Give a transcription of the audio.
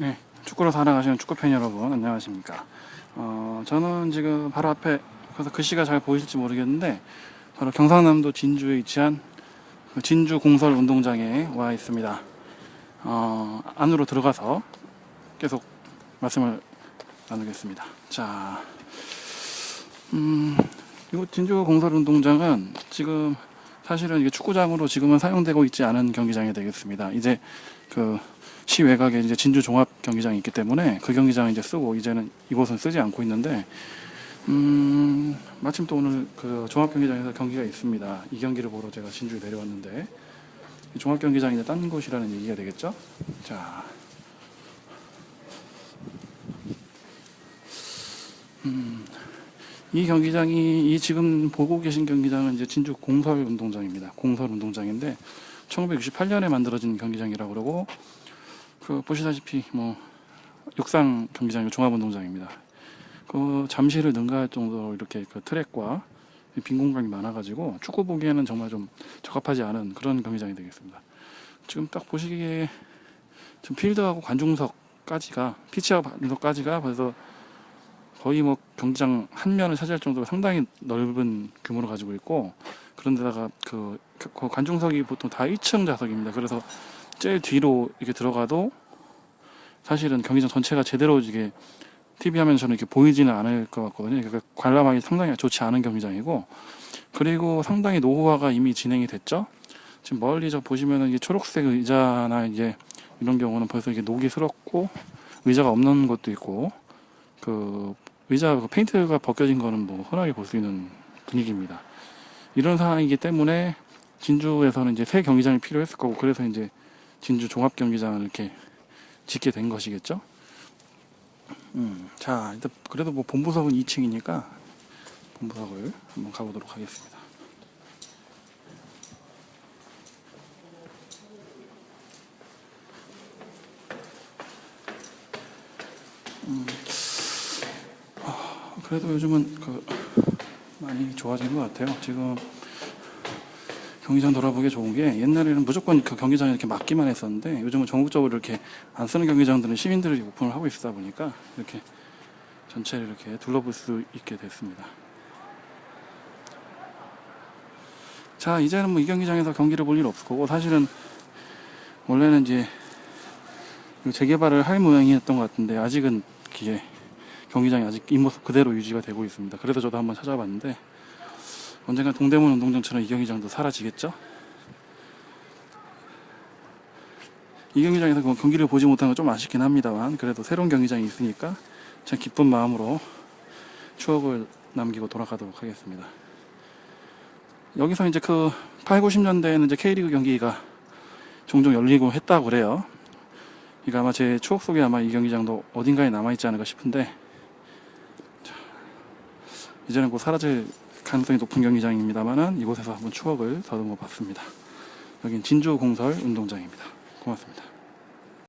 네, 축구를 사랑하시는 축구팬 여러분 안녕하십니까? 어, 저는 지금 바로 앞에 그래서 글씨가 잘 보이실지 모르겠는데 바로 경상남도 진주에 위치한 그 진주 공설 운동장에 와 있습니다. 어, 안으로 들어가서 계속 말씀을 나누겠습니다. 자 음, 이곳 진주 공설 운동장은 지금 사실은 이게 축구장으로 지금은 사용되고 있지 않은 경기장이 되겠습니다 이제 그 시외곽에 이제 진주 종합 경기장이 있기 때문에 그 경기장 이제 쓰고 이제는 이곳은 쓰지 않고 있는데 음 마침 또 오늘 그 종합 경기장에서 경기가 있습니다. 이 경기를 보러 제가 진주에 내려왔는데 이 종합 경기장이 이제 딴 곳이라는 얘기가 되겠죠? 자. 음, 이 경기장이 이 지금 보고 계신 경기장은 이제 진주 공설 운동장입니다. 공설 운동장인데 1968년에 만들어진 경기장이라고 그러고 그 보시다시피 뭐 육상 경기장 종합운동장입니다. 그 잠시를 능가할 정도로 이렇게 그 트랙과 빈 공간이 많아가지고 축구 보기에는 정말 좀 적합하지 않은 그런 경기장이 되겠습니다. 지금 딱 보시기에 지금 필드하고 관중석까지가 피치하고 관중석까지가 벌써 거의 뭐 경기장 한 면을 차지할 정도로 상당히 넓은 규모를 가지고 있고 그런데다가 그, 그 관중석이 보통 다 1층 좌석입니다. 그래서 제일 뒤로 이렇게 들어가도 사실은 경기장 전체가 제대로 이게 TV 화면에서는 이렇게 보이지는 않을 것 같거든요. 그러니까 관람하기 상당히 좋지 않은 경기장이고 그리고 상당히 노후화가 이미 진행이 됐죠. 지금 멀리 저 보시면은 이게 초록색 의자나 이제 이런 경우는 벌써 이게 녹이 슬었고 의자가 없는 것도 있고 그 의자 그 페인트가 벗겨진 거는 뭐 흔하게 볼 수 있는 분위기입니다. 이런 상황이기 때문에 진주에서는 이제 새 경기장이 필요했을 거고 그래서 이제 진주 종합 경기장을 이렇게 짓게 된 것이겠죠. 음, 자, 일단 그래도 뭐 본부석은 2층이니까 본부석을 한번 가보도록 하겠습니다. 음, 아, 그래도 요즘은 그 많이 좋아진 것 같아요. 지금 경기장 돌아보기 좋은 게 옛날에는 무조건 그 경기장에 이렇게 막기만 했었는데 요즘은 전국적으로 이렇게 안 쓰는 경기장들은 시민들이 오픈을 하고 있다 보니까 이렇게 전체를 이렇게 둘러볼 수 있게 됐습니다. 자 이제는 뭐 이 경기장에서 경기를 볼 일 없을 거고 사실은 원래는 이제 그 재개발을 할 모양이었던 것 같은데 아직은 이게 경기장이 아직 이 모습 그대로 유지가 되고 있습니다. 그래서 저도 한번 찾아봤는데 언젠가 동대문 운동장처럼 이 경기장도 사라지겠죠? 이 경기장에서 그 경기를 보지 못한 건 좀 아쉽긴 합니다만 그래도 새로운 경기장이 있으니까 참 기쁜 마음으로 추억을 남기고 돌아가도록 하겠습니다. 여기서 이제 그 8, 90년대에는 이제 K리그 경기가 종종 열리고 했다고 그래요. 이거 아마 제 추억 속에 아마 이 경기장도 어딘가에 남아있지 않을까 싶은데 자, 이제는 곧 사라질 가능성이 높은 경기장입니다만은 이곳에서 한번 추억을 더듬어 봤습니다. 여긴 진주 공설 운동장입니다. 고맙습니다.